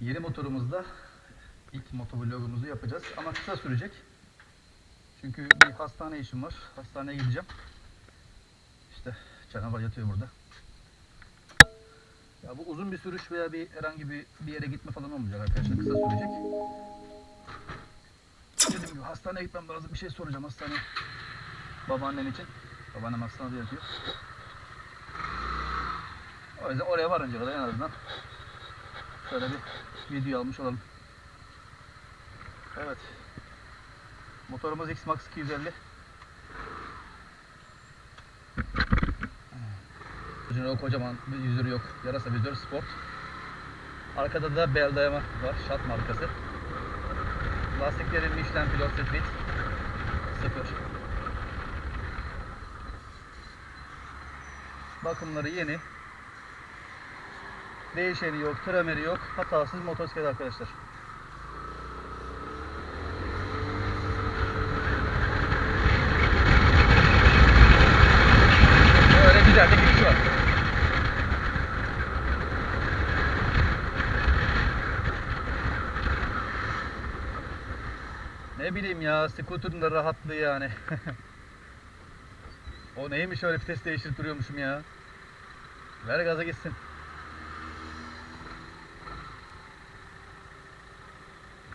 Yeni motorumuzda ilk motovlogumuzu yapacağız ama kısa sürecek. Çünkü bir hastane işim var. Hastaneye gideceğim. İşte canavar yatıyor burada. Ya bu uzun bir sürüş veya bir herhangi bir bir yere gitme falan olmayacak arkadaşlar. Kısa sürecek. Dediğim gibi hastaneye gitmem lazım. Bir şey soracağım hastane. Babaannem için. Babaannem hastanede yatıyor. O yüzden oraya varınca kadar en azından şöyle bir video almış olalım. Evet. Motorumuz X-Max 250. Yüzünü o kocaman bir yüzürü yok. Yarasa vizör sport. Arkada da bel dayama var. Şat markası. Lastiklerin Michelin Pilot Street 0. Bakımları yeni. Değişeni yok, trameri yok. Hatasız motosiklet arkadaşlar. Böyle güzel bir giriş var. Ne bileyim ya, skuterın da rahatlığı yani. o neymiş öyle vites değiştirip duruyormuşum ya. Ver gaza gitsin.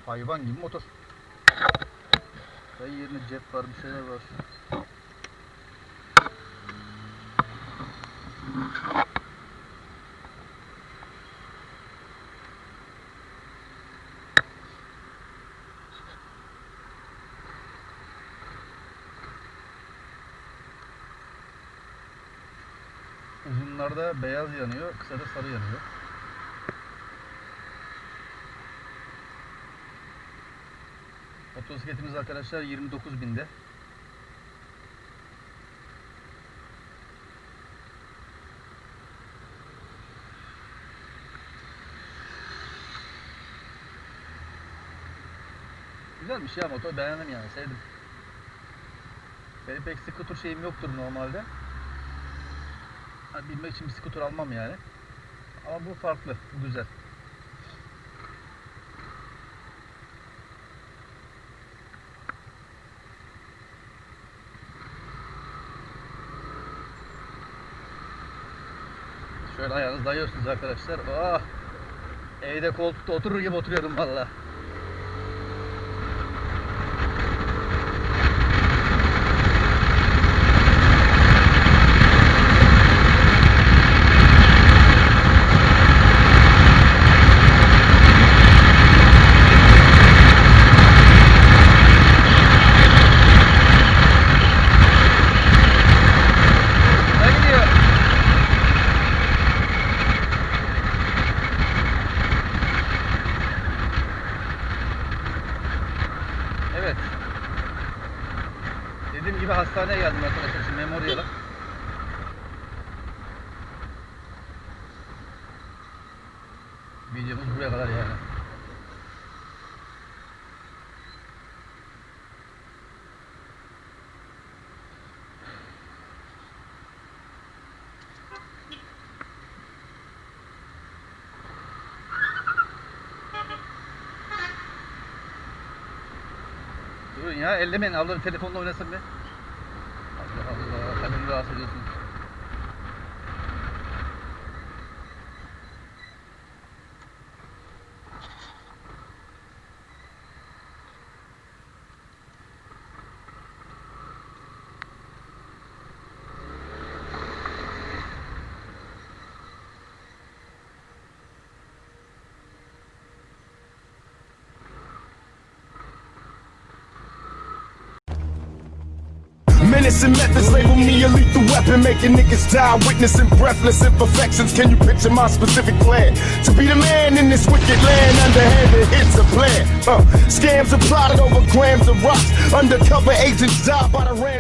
Hayvan gibi motor. Dayı yerine cep var, bir şeyler var. Uzunlarda beyaz yanıyor, kısada sarı yanıyor. Motosikletimiz arkadaşlar 29 binde. Güzelmiş ya motor beğendim yani sevdim. Benim pek scooter şeyim yoktur normalde. Hani bilmek için bir scooter almam yani. Ama bu farklı, bu güzel. Şöyle ayağınızı dayıyorsunuz arkadaşlar. Oh! Evde koltukta oturur gibi oturuyorum valla. Ne gidiyor? Evet. Gibi hastaneye geldim arkadaşlar şimdi Memorial'a. Videomuz buraya kadar yani. Durun ya ellemeyin ablanın telefonla oynasın be. 然后这个还 bisa. Menacing methods label me a lethal weapon, making niggas die, witnessing breathless imperfections. Can you picture my specific plan? To be the man in this wicked land, underhanded, it's a plan. Uh, scams are plotted over grams of rocks, undercover agents die by the ram.